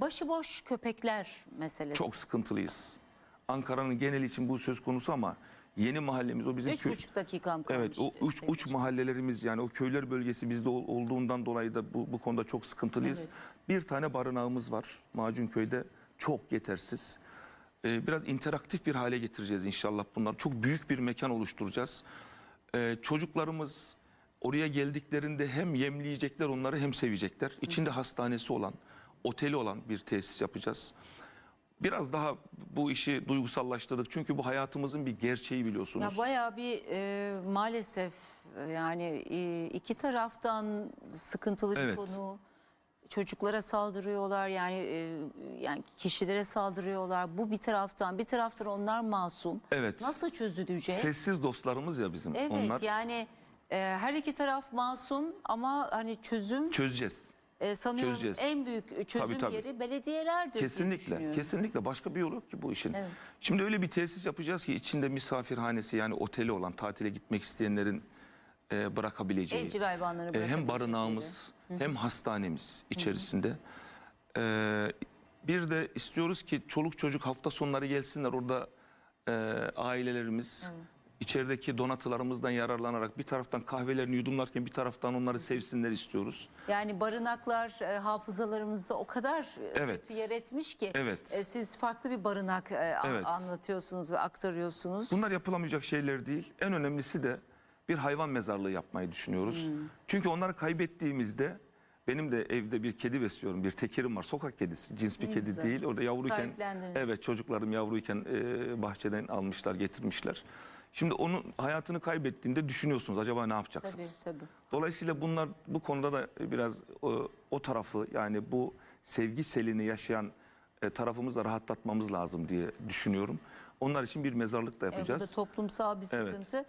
Başıboş köpekler meselesi. Çok sıkıntılıyız. Ankara'nın geneli için bu söz konusu ama yeni mahallemiz o bizim Üç köy- buçuk dakikam kalmış. Evet o uç, uç mahallelerimiz yani o köyler bölgesi bizde ol- olduğundan dolayı da bu, bu konuda çok sıkıntılıyız. Evet. Bir tane barınağımız var Macunköy'de çok yetersiz. Ee, biraz interaktif bir hale getireceğiz inşallah bunlar. Çok büyük bir mekan oluşturacağız. Ee, çocuklarımız oraya geldiklerinde hem yemleyecekler onları hem sevecekler. İçinde hastanesi olan, oteli olan bir tesis yapacağız. Biraz daha bu işi duygusallaştırdık. Çünkü bu hayatımızın bir gerçeği biliyorsunuz. Ya bayağı bir e, maalesef e, yani e, iki taraftan sıkıntılı bir Evet. konu. Çocuklara saldırıyorlar yani e, yani kişilere saldırıyorlar. Bu bir taraftan bir taraftan onlar masum. Evet. Nasıl çözülecek? Sessiz dostlarımız ya bizim evet onlar. yani e, her iki taraf masum ama hani çözüm Çözeceğiz. E, sanıyorum çözeceğiz. en büyük çözüm Tabii, tabii. yeri belediyelerdir diye Kesinlikle, kesinlikle başka bir yol yok ki bu işin. Evet. Şimdi öyle bir tesis yapacağız ki içinde misafirhanesi yani oteli olan tatile gitmek isteyenlerin e, bırakabileceği. Evcil hayvanları e, hem barınağımız hem hastanemiz içerisinde. E, bir de istiyoruz ki çoluk çocuk hafta sonları gelsinler orada e, ailelerimiz içerideki donatılarımızdan yararlanarak bir taraftan kahvelerini yudumlarken bir taraftan onları sevsinler istiyoruz. Yani barınaklar e, hafızalarımızda o kadar e, Evet. kötü yer etmiş ki Evet. e, siz farklı bir barınak e, Evet. anlatıyorsunuz ve aktarıyorsunuz. Bunlar yapılamayacak şeyler değil. En önemlisi de bir hayvan mezarlığı yapmayı düşünüyoruz. Hmm. Çünkü onları kaybettiğimizde benim de evde bir kedi besliyorum. Bir tekirim var. Sokak kedisi. Cins bir Ne kedi güzel. değil. Orada yavruyken evet çocuklarım yavruyken e, bahçeden almışlar, getirmişler. Şimdi onun hayatını kaybettiğinde düşünüyorsunuz acaba ne yapacaksınız? Tabii tabii. Dolayısıyla bunlar bu konuda da biraz o, o tarafı yani bu sevgi selini yaşayan e, tarafımızı da rahatlatmamız lazım diye düşünüyorum. Onlar için bir mezarlık da E, bu yapacağız. da toplumsal bir Evet. sıkıntı.